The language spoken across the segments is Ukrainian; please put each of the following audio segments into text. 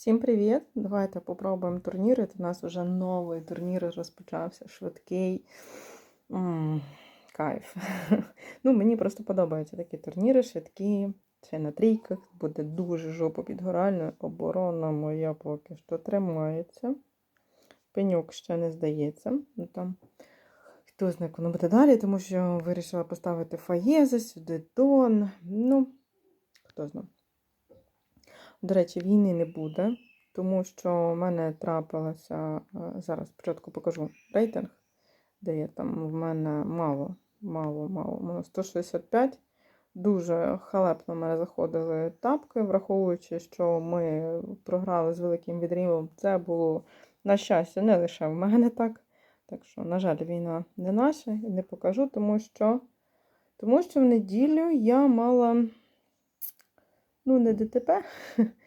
Всім привіт! Давайте попробуємо турніри. У нас вже новий турнір розпочався, швидкий. М, Кайф. Ну, мені просто подобаються такі турніри, швидкі, ще на трійках. Буде дуже жопа підгорально. Оборона моя поки що тримається. Пенюк ще не здається. Ну, там хто знає, воно буде далі, тому що вирішила поставити фаєзи, сюди дон. Ну, хто знає. До речі, війни не буде, тому що в мене трапилося, е, зараз спочатку покажу рейтинг, де є там в мене мало, мало, мало. У мене 165. Дуже халепно в мене заходили тапки, враховуючи, що ми програли з великим відрівом. Це було, на щастя, не лише в мене так. Так що, на жаль, війна не наша, не покажу, тому що, тому що в неділю я мала ну, не ДТП,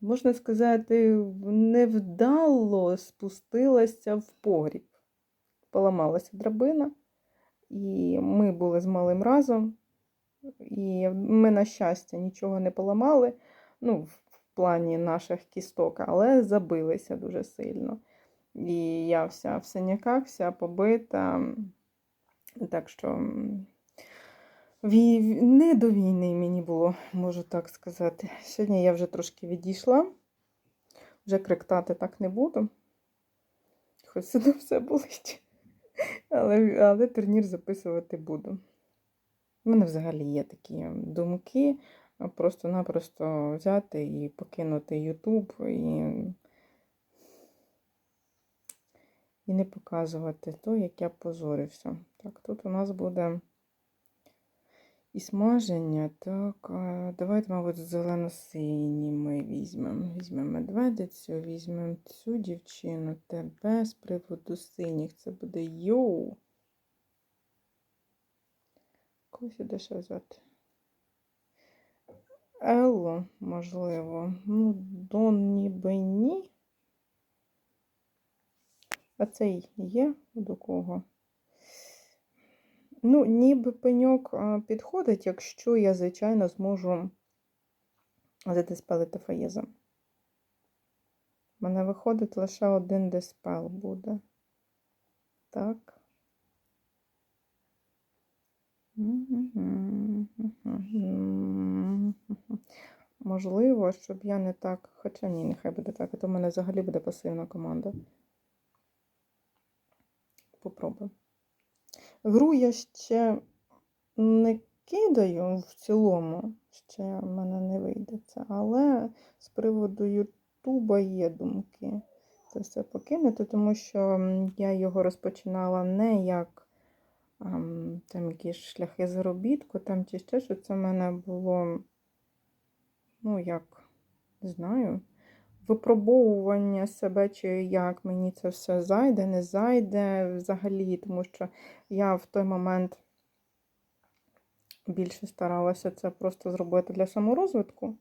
можна сказати, невдало спустилася в погріб. Поламалася драбина, і ми були з малим разом. І ми, на щастя, нічого не поламали, ну, в плані наших кісток, але забилися дуже сильно. І я вся в синяках, вся побита. Так що. Не до війни мені було, можу так сказати. Сьогодні я вже трошки відійшла, вже криктати так не буду. Хоч сюди все болить. Але, але турнір записувати буду. У мене взагалі є такі думки. Просто-напросто взяти і покинути Ютуб і, і не показувати то, як я позорився. Так, тут у нас буде. І смаження, так, давайте, мабуть, зелено-сині ми візьмемо. Візьмемо медведицю, візьмемо цю дівчину, тебе з приводу синіх. Це буде йоу. Кого сюди ще взяти? Елло, можливо. Ну, Дон ніби ні. А цей є до кого? Ну, ніби пеньок підходить, якщо я, звичайно, зможу задиспелити фаєзом. У мене виходить лише один диспел буде. Так. Можливо, щоб я не так. Хоча ні, нехай буде так. А то в мене взагалі буде пасивна команда. Попробуємо. Гру я ще не кидаю в цілому, ще в мене не вийде це, але з приводу Ютуба є думки. Це все покинути, тому що я його розпочинала не як там якісь шляхи заробітку, там чи ще що це в мене було, ну, як, знаю випробовування себе, чи як мені це все зайде, не зайде взагалі, тому що я в той момент більше старалася це просто зробити для саморозвитку.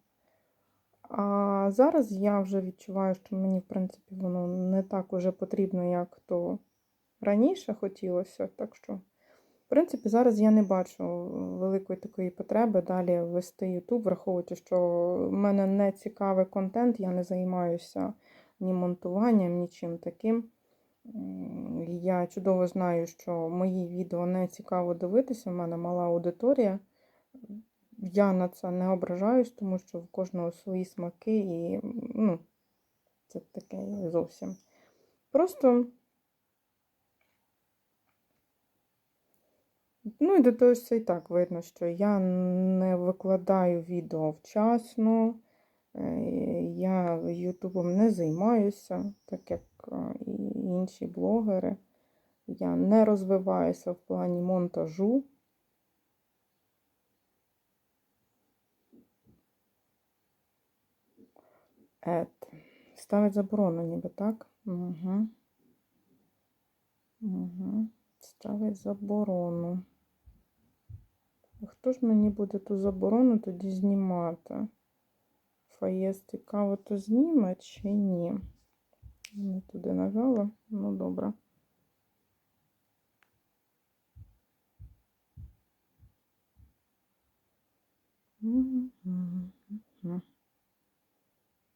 А зараз я вже відчуваю, що мені, в принципі, воно не так уже потрібно, як то раніше хотілося. Так що принципі, зараз я не бачу великої такої потреби далі вести YouTube, враховуючи, що в мене не цікавий контент, я не займаюся ні монтуванням, нічим таким. Я чудово знаю, що мої відео не цікаво дивитися, в мене мала аудиторія. Я на це не ображаюсь, тому що в кожного свої смаки і ну, це таке зовсім. Просто. Ну і до того ж це і так видно, що я не викладаю відео вчасно, е, я Ютубом не займаюся, так як е, і інші блогери. Я не розвиваюся в плані монтажу. Ет. Ставить заборону, ніби так? Угу. Угу. Ставить заборону. Хто ж мені буде ту заборону тоді знімати? Фаєс цікаво, то зніме чи ні? Не туди навела. Ну, добре.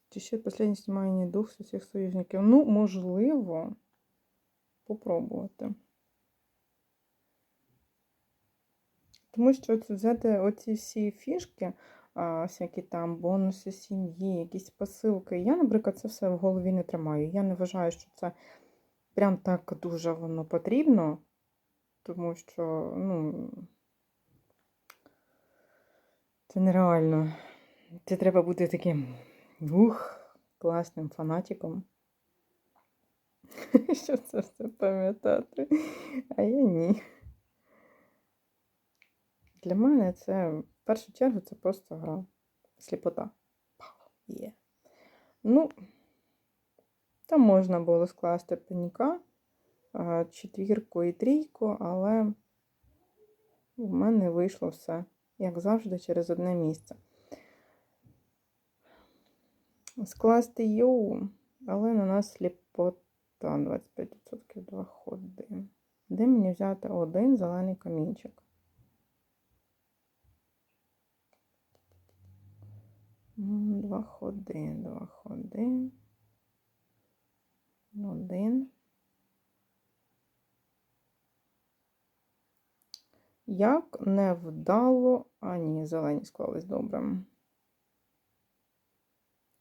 Чи ще останнє знімання дух з усіх союзників? Ну, можливо, попробувати. Тому що це взяти оці всі фішки, а, всякі там бонуси сім'ї, якісь посилки. Я, наприклад, це все в голові не тримаю. Я не вважаю, що це прям так дуже воно потрібно, тому що, ну, це нереально. Це треба бути таким ух, класним фанатиком. Що це все пам'ятати? А я ні. Для мене це в першу чергу це просто гра. Сліпота. Є. Ну, там можна було скласти паніка, четвірку і трійку, але в мене вийшло все, як завжди, через одне місце. Скласти йоу, але на нас сліпота 25% два ходи. Де мені взяти один зелений камінчик? Два ходи, два ходи. Один. Як невдало. А, ні, зелені склались добре.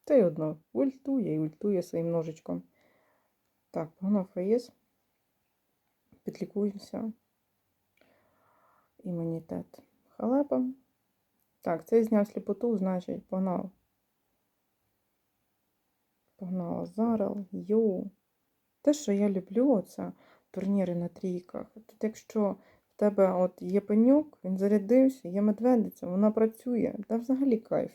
Та й одно ультує і ультує своїм ножичком. Так, погнав фаєс. Підлікуємося. Імунітет. Халепа. Так, цей зняв сліпоту, значить, погнав. Погнала Зарел, Йоу. Те, що я люблю, це турніри на трійках. Тут якщо в тебе от є пенюк, він зарядився, є медведиця, вона працює. Та взагалі кайф.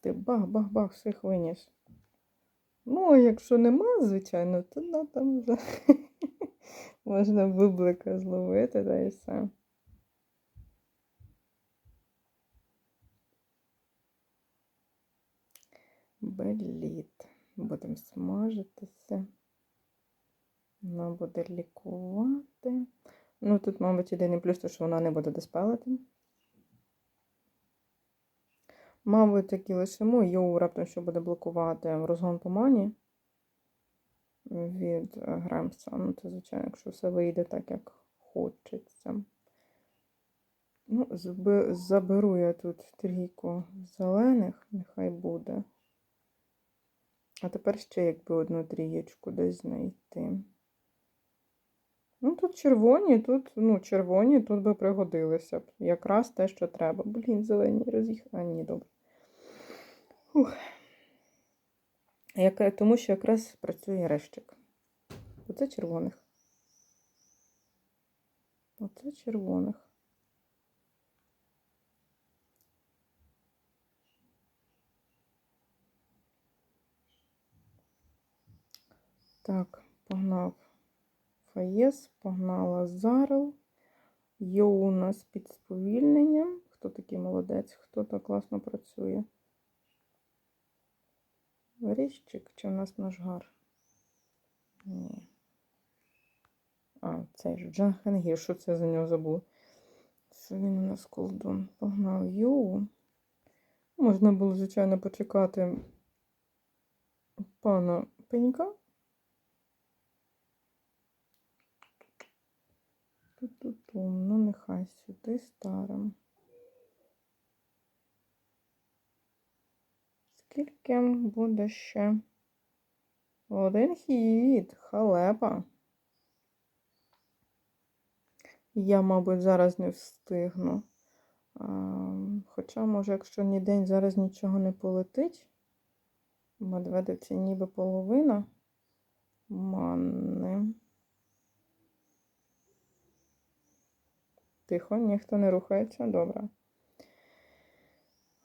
Ти бах-бах-бах всіх виніс. Ну, а якщо нема, звичайно, то да, там вже можна бублика зловити, та і все. Беліт. Будемо смажитися. Вона буде лікувати. Ну, тут, мабуть, єдиний плюс, то, що вона не буде диспелити. Мабуть, таки лишимо. Йоу раптом що буде блокувати розгон по мані від е, Гремса. Ну, це, звичайно, якщо все вийде так, як хочеться. Ну, заберу я тут трійку зелених, нехай буде. А тепер ще якби одну трієчку десь знайти. Ну, тут червоні, тут, ну, червоні тут би пригодилися б. Якраз те, що треба. Блін, зелені роз'їх. А, ні, добре. Ух. Яка, тому що якраз працює решчик. Оце червоних. Оце червоних. Так, погнав Фаєс, погнала Зарел. Йо у нас під сповільненням. Хто такий молодець, хто так класно працює? Ріжчик чи у нас нажгар? Ні. А, цей ж Джан Хенгір, що це за нього забув? Це він у нас колдун. Погнав Йоу. Можна було, звичайно, почекати пана Пенька. Ту-ту-тум, ну нехай сюди старим. Скільки буде ще? Один хід, халепа. Я, мабуть, зараз не встигну. А, хоча, може, якщо ні день зараз нічого не полетить, медведиці ніби половина манни. Тихо, ніхто не рухається, добре.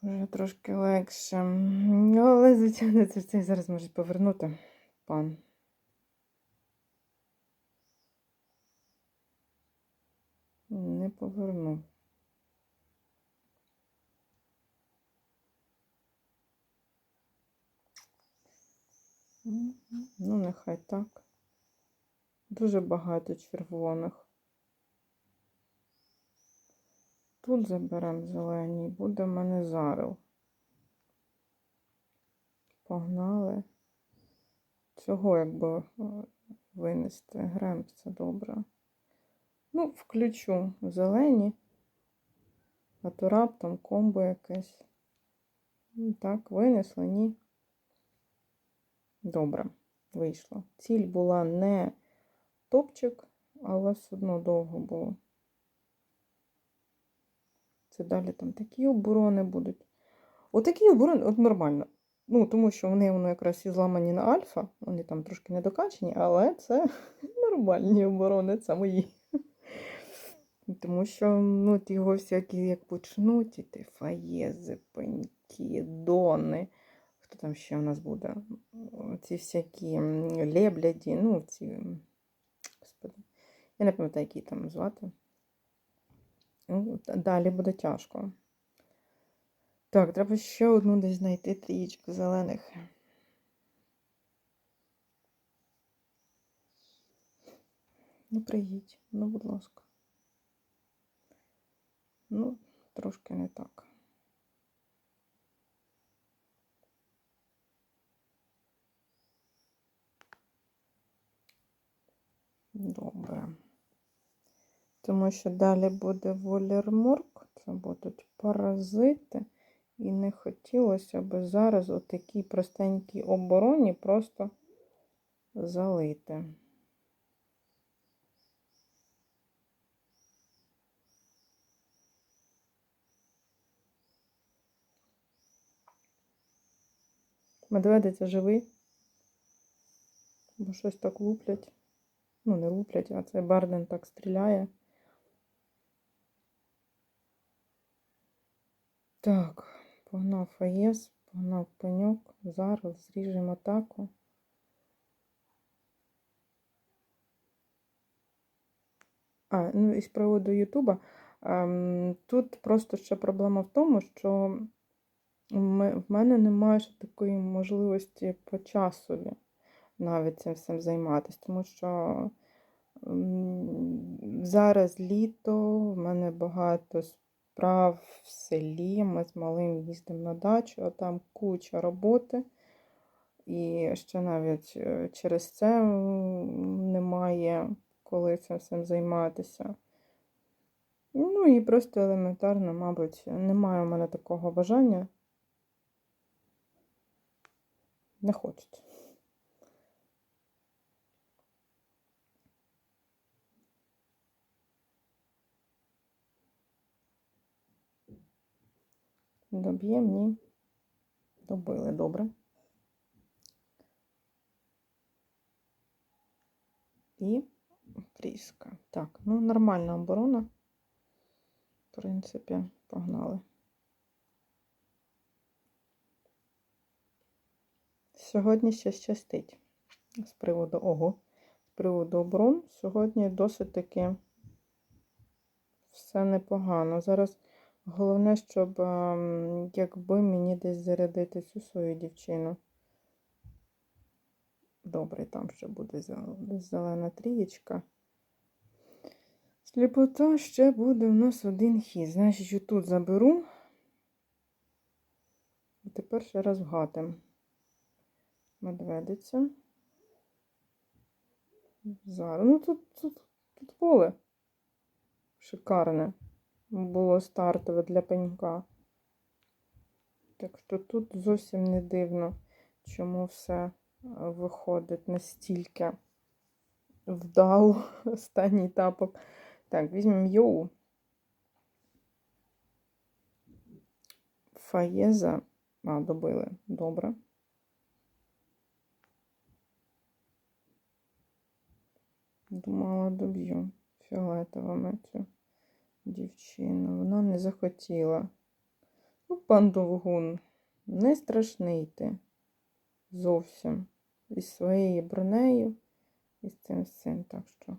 Вже трошки легше. Ну, Але, звичайно, це цей зараз можуть повернути пан. Не поверну. Ну, нехай так. Дуже багато червоних. Тут заберемо зелені, буде в мене зарил. Погнали. Цього якби е, винести. Грем, це добре. Ну, включу зелені, а то раптом комбо якесь. Ну, Так, винесли, ні. Добре, вийшло. Ціль була не топчик, але все одно довго було. Це далі там такі оборони будуть. Отакі оборони, от нормально. Ну, тому що вони воно якраз і зламані на альфа, вони там трошки недокачені, але це нормальні оборони, це мої. Тому що ну, от його всякі як почнуть, іти фаєзи, пеньки, дони. Хто там ще у нас буде? Ці всякі лебляді, ну, ці. Господи, я не пам'ятаю, які там звати. Ну, Далі буде тяжко. Так, треба ще одну десь знайти трієчку зелених. Ну, приїдь, ну, будь ласка. Ну, трошки не так. Добре. Тому що далі буде волерморк, це будуть паразити. І не хотілося б зараз отакій простенькій обороні просто залити. Медведиця живий. Бо щось так луплять. Ну, не луплять, а цей Барден так стріляє. Так, погнав Фаєс, погнав пеньок. Зараз зріжемо атаку. А, ну і з приводу Ютуба. ем, Тут просто ще проблема в тому, що в мене немає ще такої можливості по часові навіть цим всім займатися, тому що м, зараз літо, в мене багато справ в селі, ми з малим їздимо на дачу, а там куча роботи. І ще навіть е, через це немає коли цим всім займатися. Ну і просто елементарно, мабуть, немає у мене такого бажання. Не хочеться. Доб'ємо, ні. Добили, добре. І тріска. Так, ну нормальна оборона. В принципі, погнали. Сьогодні ще щастить. З приводу ого, з приводу оборон. Сьогодні досить таки все непогано. Зараз головне, щоб ем, якби мені десь зарядити цю свою дівчину. Добре, там ще буде зелена трієчка. Сліпота ще буде у нас один хід. Значить, тут заберу. І тепер ще раз вгатим. Медведиця. Зараз. Ну тут, тут, тут поле. Шикарне. Було стартове для пенька. Так що тут зовсім не дивно, чому все е, виходить настільки вдало останній тапок. Так, візьмемо йоу. Фаєза. А, добили. Добре. Думала, доб'ю фіолетовими цю дівчину. Вона не захотіла. Ну, пан Довгун, не страшний ти. Зовсім. Із своєю бронею, і з цим всім. Так що.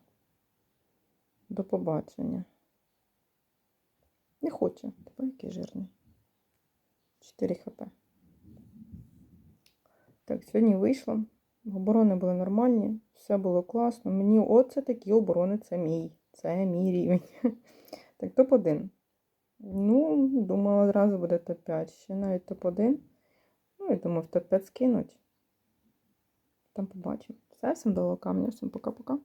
До побачення. Не хоче. Тебе який жирний. 4 хп. Так, сьогодні вийшло. Оборони були нормальні, все було класно. Мені оце такі оборони, це мій. Це мій рівень. Так, топ-1. Ну, думала, одразу буде топ-5. Ще навіть топ-1. Ну я і думаю, в топ-5 скинуть. Там побачимо. Все, всім до камня, всім пока-пока.